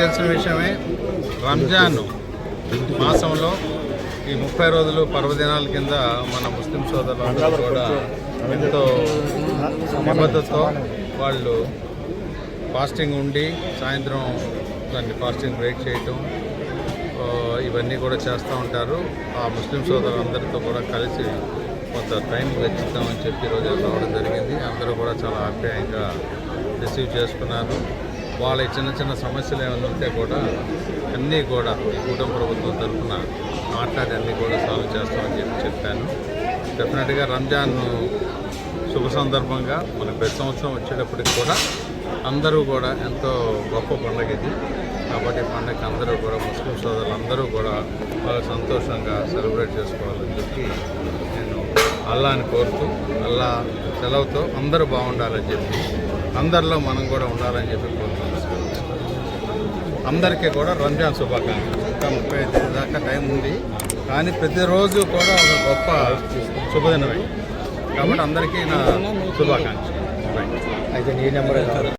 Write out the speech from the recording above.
తెలిసిన విషయమే రంజాన్ మాసంలో ఈ ముప్పై రోజులు పర్వదినాల కింద మన ముస్లిం సోదరులందరూ కూడా ఎంతో నిబద్ధతతో వాళ్ళు ఫాస్టింగ్ ఉండి సాయంత్రం దాన్ని ఫాస్టింగ్ బ్రేక్ చేయటం ఇవన్నీ కూడా చేస్తూ ఉంటారు. ఆ ముస్లిం సోదరులందరితో కూడా కలిసి కొంత టైం వెచ్చిద్దామని చెప్పి ఈరోజు రావడం జరిగింది. అందరూ కూడా చాలా ఆప్యాయంగా రిసీవ్ చేసుకున్నారు. వాళ్ళ చిన్న చిన్న సమస్యలు ఏమైనా ఉంటే కూడా అన్నీ కూడా ఈ కూటమి ప్రభుత్వం తరఫున మాట్లాడి అన్నీ కూడా సాల్వ్ చేస్తామని చెప్పి చెప్పాను. డెఫినెట్గా రంజాన్ శుభ సందర్భంగా మన ప్రతి సంవత్సరం వచ్చేటప్పటికి కూడా అందరూ కూడా ఎంతో గొప్ప పండుగ ఇది. కాబట్టి ఈ పండుగ అందరూ కూడా ముస్లిం సోదరులందరూ కూడా వాళ్ళు సంతోషంగా సెలబ్రేట్ చేసుకోవాలని చెప్పి నేను అల్లాని కోరుతూ అల్లా సెలవుతో అందరూ బాగుండాలని చెప్పి అందరిలో మనం కూడా ఉండాలని చెప్పి కోరుతున్నాను అందరికీ కూడా రంజాన్ శుభాకాంక్షలు. ఇంకా ముప్పై ఐదు దాకా టైం ఉంది. కానీ ప్రతిరోజు కూడా ఒక గొప్ప శుభదినమే. కాబట్టి అందరికీ నా శుభాకాంక్షలు. అయితే నీ నెంబర్